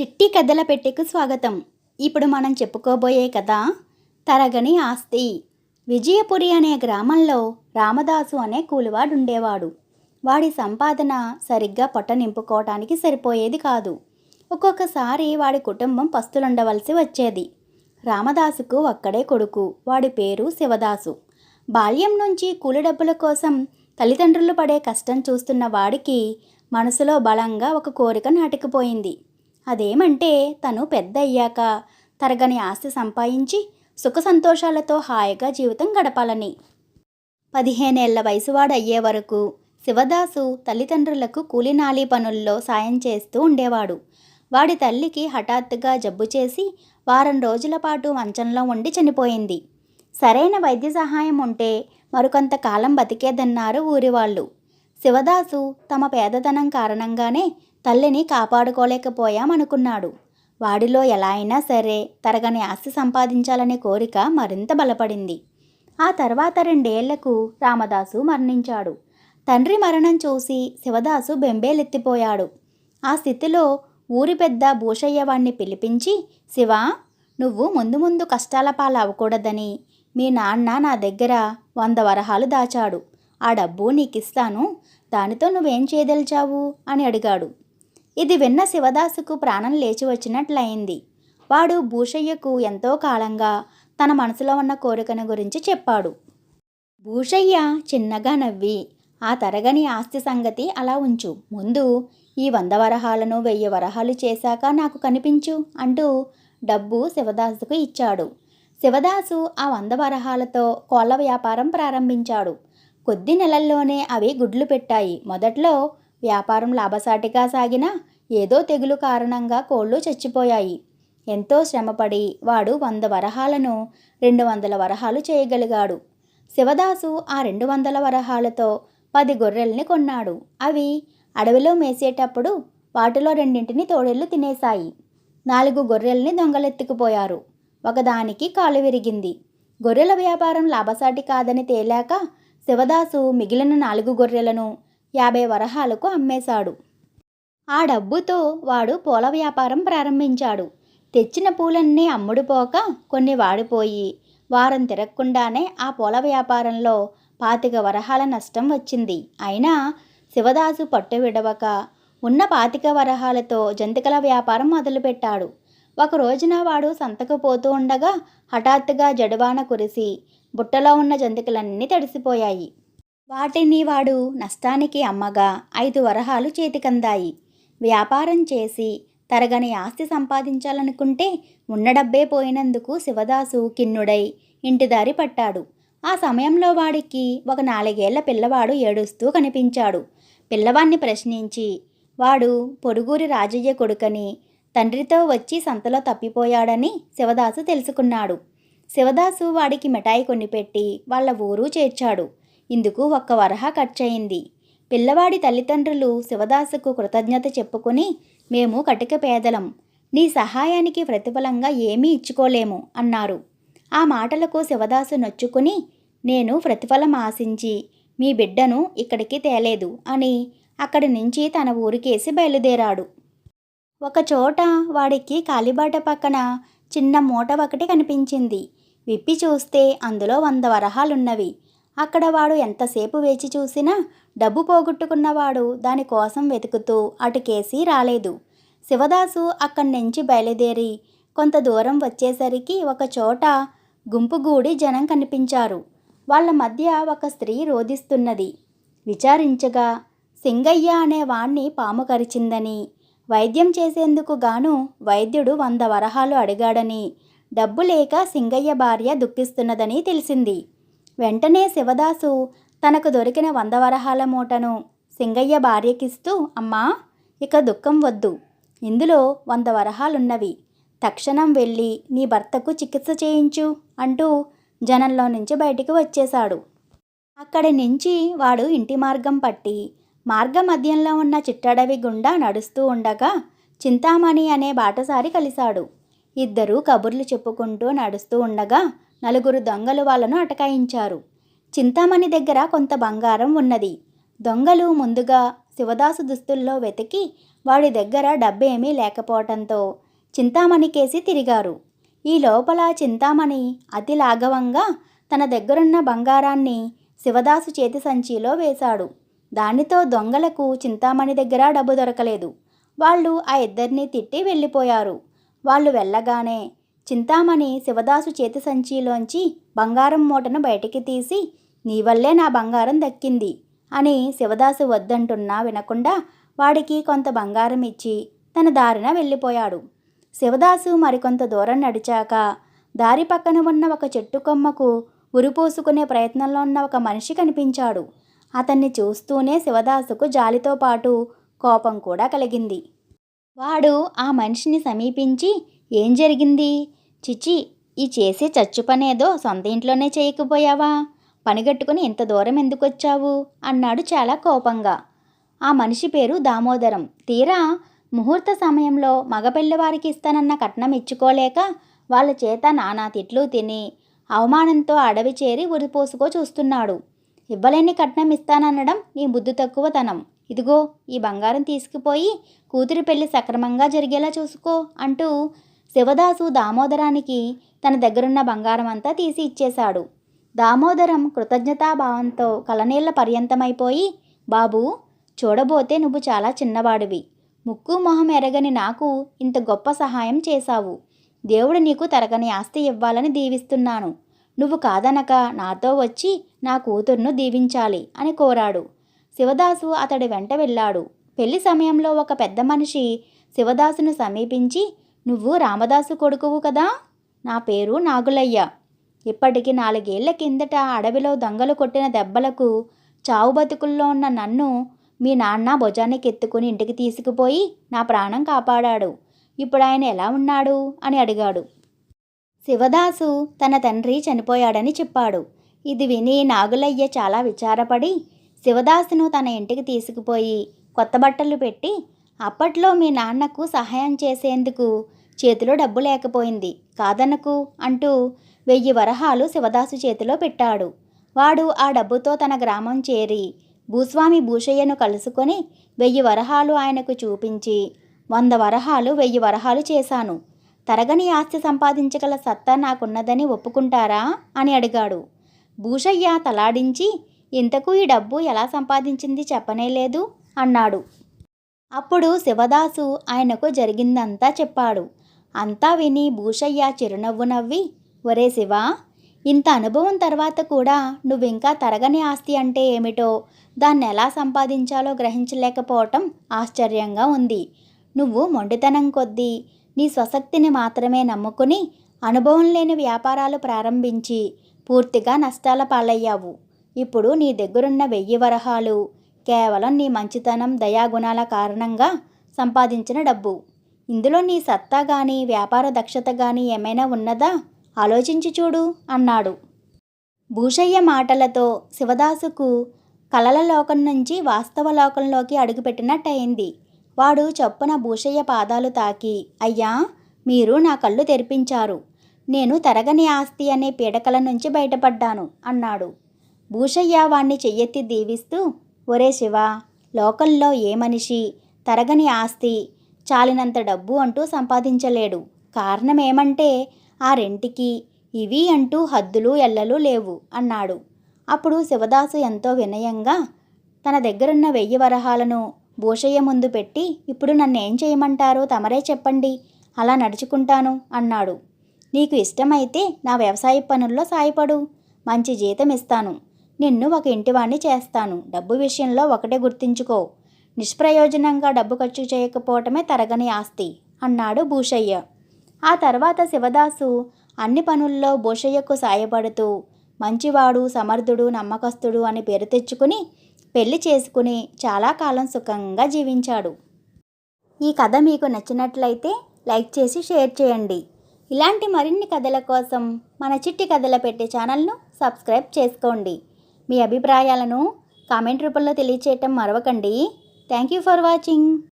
చిట్టి కథల పెట్టెకు స్వాగతం. ఇప్పుడు మనం చెప్పుకోబోయే కథ తరగని ఆస్తి. విజయపురి అనే గ్రామంలో రామదాసు అనే కూలివాడు ఉండేవాడు వాడి సంపాదన సరిగ్గా పొట్ట నింపుకోవటానికి సరిపోయేది కాదు. ఒక్కొక్కసారి వాడి కుటుంబం పస్తులుండవలసి వచ్చేది. రామదాసుకు ఒక్కడే కొడుకు వాడి పేరు శివదాసు. బాల్యం నుంచి కూలి డబ్బుల కోసం తల్లిదండ్రులు పడే కష్టం చూస్తున్న వాడికి మనసులో బలంగా ఒక కోరిక నాటుకుపోయింది. అదేమంటే తను పెద్ద అయ్యాక తరగని ఆస్తి సంపాదించి సుఖ సంతోషాలతో హాయిగా జీవితం గడపాలని. పదిహేనేళ్ళ వయసువాడు అయ్యే వరకు శివదాసు తల్లిదండ్రులకు కూలినాలి పనుల్లో సాయం చేస్తూ ఉండేవాడు. వాడి తల్లికి హఠాత్తుగా జబ్బు చేసి వారం రోజుల పాటు మంచంలో ఉండి చనిపోయింది. సరైన వైద్య సహాయం ఉంటే మరికొంతకాలం బతికేదన్నారు ఊరివాళ్ళు. శివదాసు తమ పేదతనం కారణంగానే తల్లిని కాపాడుకోలేకపోయామనుకున్నాడు. వాడిలో ఎలా అయినా సరే తరగని ఆస్తి సంపాదించాలనే కోరిక మరింత బలపడింది. ఆ తర్వాత రెండేళ్ళకు రామదాసు మరణించాడు. తండ్రి మరణం చూసి శివదాసు బెంబేలెత్తిపోయాడు. ఆ స్థితిలో ఊరి పెద్ద భూషయ్యవాణ్ణి పిలిపించి శివ నువ్వు ముందు ముందు కష్టాల పాలు మీ నాన్న నా దగ్గర వంద వరహాలు దాచాడు. ఆ డబ్బు నీకిస్తాను. దానితో నువ్వేం చేయదలిచావు? అని అడిగాడు. ఇది విన్న శివదాసుకు ప్రాణం లేచి వచ్చినట్లయింది. వాడు భూషయ్యకు ఎంతో కాలంగా తన మనసులో ఉన్న కోరికను గురించి చెప్పాడు. భూషయ్య చిన్నగా నవ్వి ఆ తరగని ఆస్తి సంగతి అలా ఉంచు. ముందు ఈ వంద వరహాలను వెయ్యి వరహాలు చేశాక నాకు కనిపించు అంటూ డబ్బు శివదాసుకు ఇచ్చాడు. శివదాసు ఆ వంద వరహాలతో కోళ్ళ వ్యాపారం ప్రారంభించాడు. కొద్ది నెలల్లోనే అవి గుడ్లు పెట్టాయి. మొదట్లో వ్యాపారం లాభసాటిగా సాగినా ఏదో తెగులు కారణంగా కోళ్ళు చచ్చిపోయాయి. ఎంతో శ్రమపడి వాడు వంద వరహాలను రెండు వందల వరహాలు చేయగలిగాడు. శివదాసు ఆ రెండు వందల వరహాలతో పది గొర్రెల్ని కొన్నాడు. అవి అడవిలో మేసేటప్పుడు వాటిలో రెండింటిని తోడేళ్ళు తినేశాయి. నాలుగు గొర్రెల్ని దొంగలెత్తుకుపోయారు. ఒకదానికి కాలు విరిగింది. గొర్రెల వ్యాపారం లాభసాటి కాదని తేలాక శివదాసు మిగిలిన నాలుగు గొర్రెలను యాభై వరహాలకు అమ్మేశాడు. ఆ డబ్బుతో వాడు పూల వ్యాపారం ప్రారంభించాడు. తెచ్చిన పూలన్నీ అమ్ముడుపోక కొన్ని వాడిపోయి వారం తిరగకుండానే ఆ పూల వ్యాపారంలో పాతిక వరహాల నష్టం వచ్చింది. అయినా శివదాసు పట్టు విడవక ఉన్న పాతిక వరహాలతో జంతికల వ్యాపారం మొదలుపెట్టాడు. ఒక రోజున వాడు సంతకు పోతూ ఉండగా హఠాత్తుగా జడువాన కురిసి బుట్టలో ఉన్న జంతికలన్నీ తడిసిపోయాయి. వాటిని వాడు నష్టానికి అమ్మగా ఐదు వరహాలు చేతికందాయి. వ్యాపారం చేసి తరగని ఆస్తి సంపాదించాలనుకుంటే ఉన్న డబ్బే పోయినందుకు శివదాసు కిన్నుడై ఇంటిదారి పట్టాడు. ఆ సమయంలో వాడికి ఒక నాలుగేళ్ళ పిల్లవాడు ఏడుస్తూ కనిపించాడు. పిల్లవాణ్ణి ప్రశ్నించి వాడు పొరుగురి రాజయ్య కొడుకని తండ్రితో వచ్చి సంతలో తప్పిపోయాడని శివదాసు తెలుసుకున్నాడు. శివదాసు వాడికి మిఠాయి కొనిపెట్టి వాళ్ళ ఊరు చేర్చాడు. ఇందుకు ఒక్క వరహ ఖర్చయింది. పిల్లవాడి తల్లిదండ్రులు శివదాసుకు కృతజ్ఞత చెప్పుకుని మేము కటిక పేదలం. నీ సహాయానికి ప్రతిఫలంగా ఏమీ ఇచ్చుకోలేము అన్నారు. ఆ మాటలకు శివదాసు నొచ్చుకుని నేను ప్రతిఫలం ఆశించి మీ బిడ్డను ఇక్కడికి తేలేదు అని అక్కడి నుంచి తన ఊరికేసి బయలుదేరాడు. ఒకచోట వాడికి కాలిబాట పక్కన చిన్న మూట ఒకటి కనిపించింది. విప్పి చూస్తే అందులో వంద వరహాలున్నవి. అక్కడ వాడు ఎంతసేపు వేచి చూసినా డబ్బు పోగొట్టుకున్నవాడు దానికోసం వెతుకుతూ అటుకేసి రాలేదు. శివదాసు అక్కడి నుంచి బయలుదేరి కొంత దూరం వచ్చేసరికి ఒక చోట గుంపుగూడి జనం కనిపించారు. వాళ్ళ మధ్య ఒక స్త్రీ రోధిస్తున్నది. విచారించగా సింగయ్య అనే వాణ్ణి పాము కరిచిందని వైద్యం చేసేందుకు గాను వైద్యుడు వంద వరహాలు అడిగాడని డబ్బు లేక సింగయ్య భార్య దుఃఖిస్తున్నదని తెలిసింది. వెంటనే శివదాసు తనకు దొరికిన వంద వరహాల మూటను సింగయ్య భార్యకిస్తూ అమ్మా ఇక దుఃఖం వద్దు. ఇందులో వంద వరహాలున్నవి. తక్షణం వెళ్ళి నీ భర్తకు చికిత్స చేయించు అంటూ జనంలో నుంచి బయటికి వచ్చేశాడు. అక్కడి నుంచి వాడు ఇంటి మార్గం పట్టి మార్గ మధ్యంలో ఉన్న చిట్టడవి గుండా నడుస్తూ ఉండగా చింతామణి అనే బాటసారి కలిశాడు. ఇద్దరూ కబుర్లు చెప్పుకుంటూ నడుస్తూ ఉండగా నలుగురు దొంగలు వాళ్ళను అటకాయించారు. చింతామణి దగ్గర కొంత బంగారం ఉన్నది. దొంగలు ముందుగా శివదాసు దుస్తుల్లో వెతికి వాడి దగ్గర డబ్బేమీ లేకపోవటంతో చింతామణి కేసి తిరిగారు. ఈ లోపల చింతామణి అతి లాఘవంగా తన దగ్గరున్న బంగారాన్ని శివదాసు చేతి సంచిలో వేశాడు. దానితో దొంగలకు చింతామణి దగ్గర డబ్బు దొరకలేదు. వాళ్ళు ఆ ఇద్దరిని తిట్టి వెళ్ళిపోయారు. వాళ్ళు వెళ్ళగానే చింతామణి శివదాసు చేతి సంచిలోంచి బంగారం మూటను బయటికి తీసి నీ వల్లే నా బంగారం దక్కింది అని శివదాసు వద్దంటున్నా వినకుండా వాడికి కొంత బంగారం ఇచ్చి తన దారిన వెళ్ళిపోయాడు. శివదాసు మరికొంత దూరం నడిచాక దారి పక్కన ఉన్న ఒక చెట్టు కొమ్మకు ఉరిపోసుకునే ప్రయత్నంలో ఉన్న ఒక మనిషి కనిపించాడు. అతన్ని చూస్తూనే శివదాసుకు జాలితో పాటు కోపం కూడా కలిగింది. వాడు ఆ మనిషిని సమీపించి ఏం జరిగింది? చిచి ఈ చేసే చచ్చు పనేదో సొంత ఇంట్లోనే చేయకపోయావా? పనిగట్టుకుని ఇంత దూరం ఎందుకు వచ్చావు అన్నాడు చాలా కోపంగా. ఆ మనిషి పేరు దామోదరం. తీరా ముహూర్త సమయంలో మగపిల్లవారికి ఇస్తానన్న కట్నం ఇచ్చుకోలేక వాళ్ళ చేత నానా తిట్లు తిని అవమానంతో అడవి చేరి ఉరిపోసుకో చూస్తున్నాడు. ఇవ్వలేని కట్నం ఇస్తాననడం నీ బుద్ధి తక్కువతనం. ఇదిగో ఈ బంగారం తీసుకుపోయి కూతురి పెళ్ళి సక్రమంగా జరిగేలా చూసుకో అంటూ శివదాసు దామోదరానికి తన దగ్గరున్న బంగారం అంతా తీసి ఇచ్చేశాడు. దామోదరం కృతజ్ఞతాభావంతో కలనీళ్ళ పర్యంతమైపోయి బాబూ చూడబోతే నువ్వు చాలా చిన్నవాడివి. ముక్కు మొహం ఎరగని నాకు ఇంత గొప్ప సహాయం చేశావు. దేవుడు నీకు తరగని ఆస్తి ఇవ్వాలని దీవిస్తున్నాను. నువ్వు కాదనక నాతో వచ్చి నా కూతుర్ను దీవించాలి అని కోరాడు. శివదాసు అతడి వెంట వెళ్ళాడు. పెళ్ళి సమయంలో ఒక పెద్ద మనిషి శివదాసును సమీపించి నువ్వు రామదాసు కొడుకువు కదా? నా పేరు నాగులయ్య. ఇప్పటికి నాలుగేళ్ళ కిందట అడవిలో దొంగలు కొట్టిన దెబ్బలకు చావు బతుకుల్లో ఉన్న నన్ను మీ నాన్న భుజానికి ఎత్తుకుని ఇంటికి తీసుకుపోయి నా ప్రాణం కాపాడాడు. ఇప్పుడు ఆయన ఎలా ఉన్నాడు? అని అడిగాడు. శివదాసు తన తండ్రి చనిపోయాడని చెప్పాడు. ఇది విని నాగులయ్య చాలా విచారపడి శివదాసును తన ఇంటికి తీసుకుపోయి కొత్త బట్టలు పెట్టి అప్పట్లో మీ నాన్నకు సహాయం చేసేందుకు చేతిలో డబ్బు లేకపోయింది. కాదనకు అంటూ వెయ్యి వరహాలు శివదాసు చేతిలో పెట్టాడు. వాడు ఆ డబ్బుతో తన గ్రామం చేరి భూస్వామి భూషయ్యను కలుసుకొని వెయ్యి వరహాలు ఆయనకు చూపించి వంద వరహాలు వెయ్యి వరహాలు చేశాను. తరగని ఆస్తి సంపాదించగల సత్తా నాకున్నదని ఒప్పుకుంటారా? అని అడిగాడు. భూషయ్య తలాడించి ఇంతకు ఈ డబ్బు ఎలా సంపాదించింది చెప్పనే లేదు అన్నాడు. అప్పుడు శివదాసు ఆయనకు జరిగిందంతా చెప్పాడు. అంతా విని భూషయ్య చిరునవ్వు నవ్వి ఒరే శివ ఇంత అనుభవం తర్వాత కూడా నువ్వింకా తరగని ఆస్తి అంటే ఏమిటో దాన్ని ఎలా సంపాదించాలో గ్రహించలేకపోవటం ఆశ్చర్యంగా ఉంది. నువ్వు మొండితనం కొద్దీ నీ స్వశక్తిని మాత్రమే నమ్ముకుని అనుభవం లేని వ్యాపారాలు ప్రారంభించి పూర్తిగా నష్టాల పాలయ్యావు. ఇప్పుడు నీ దగ్గరున్న వెయ్యి వరహాలు కేవలం నీ మంచితనం దయాగుణాల కారణంగా సంపాదించిన డబ్బు. ఇందులో నీ సత్తా కానీ వ్యాపార దక్షత కానీ ఏమైనా ఉన్నదా? ఆలోచించి చూడు అన్నాడు. భూషయ్య మాటలతో శివదాసుకు కలల లోకం నుంచి వాస్తవ లోకంలోకి అడుగుపెట్టినట్టయింది. వాడు చొప్పున భూషయ్య పాదాలు తాకి అయ్యా మీరు నా కళ్ళు తెరిపించారు. నేను తరగని ఆస్తి అనే పీడకల నుంచి బయటపడ్డాను అన్నాడు. భూషయ్య వాణ్ణి చెయ్యెత్తి దీవిస్తూ ఒరే శివ లోకల్లో ఏ మనిషి తరగని ఆస్తి చాలినంత డబ్బు అంటూ సంపాదించలేడు. కారణమేమంటే ఆ రెంటికి ఇవి అంటూ హద్దులు ఎల్లలు లేవు అన్నాడు. అప్పుడు శివదాసు ఎంతో వినయంగా తన దగ్గరున్న వెయ్యి వరహాలను భూషయ్య ముందు పెట్టి ఇప్పుడు నన్నేం చేయమంటారో? తమరే చెప్పండి. అలా నడుచుకుంటాను అన్నాడు. నీకు ఇష్టమైతే నా వ్యవసాయ పనుల్లో సాయపడు. మంచి జీతం ఇస్తాను. నిన్ను ఒక ఇంటివాణ్ణి చేస్తాను. డబ్బు విషయంలో ఒకటే గుర్తించుకో. నిష్ప్రయోజనంగా డబ్బు ఖర్చు చేయకపోవటమే తరగని ఆస్తి అన్నాడు భూషయ్య. ఆ తర్వాత శివదాసు అన్ని పనుల్లో భూషయ్యకు సాయపడుతూ మంచివాడు సమర్థుడు నమ్మకస్తుడు అని పేరు తెచ్చుకుని పెళ్ళి చేసుకుని చాలా కాలం సుఖంగా జీవించాడు. ఈ కథ మీకు నచ్చినట్లయితే లైక్ చేసి షేర్ చేయండి. ఇలాంటి మరిన్ని కథల కోసం మన చిట్టి కథల పెట్టే ఛానల్ను సబ్స్క్రైబ్ చేసుకోండి. మీ అభిప్రాయాలను కామెంట్ రూపంలో తెలియచేయటం మరవకండి. Thank you for watching.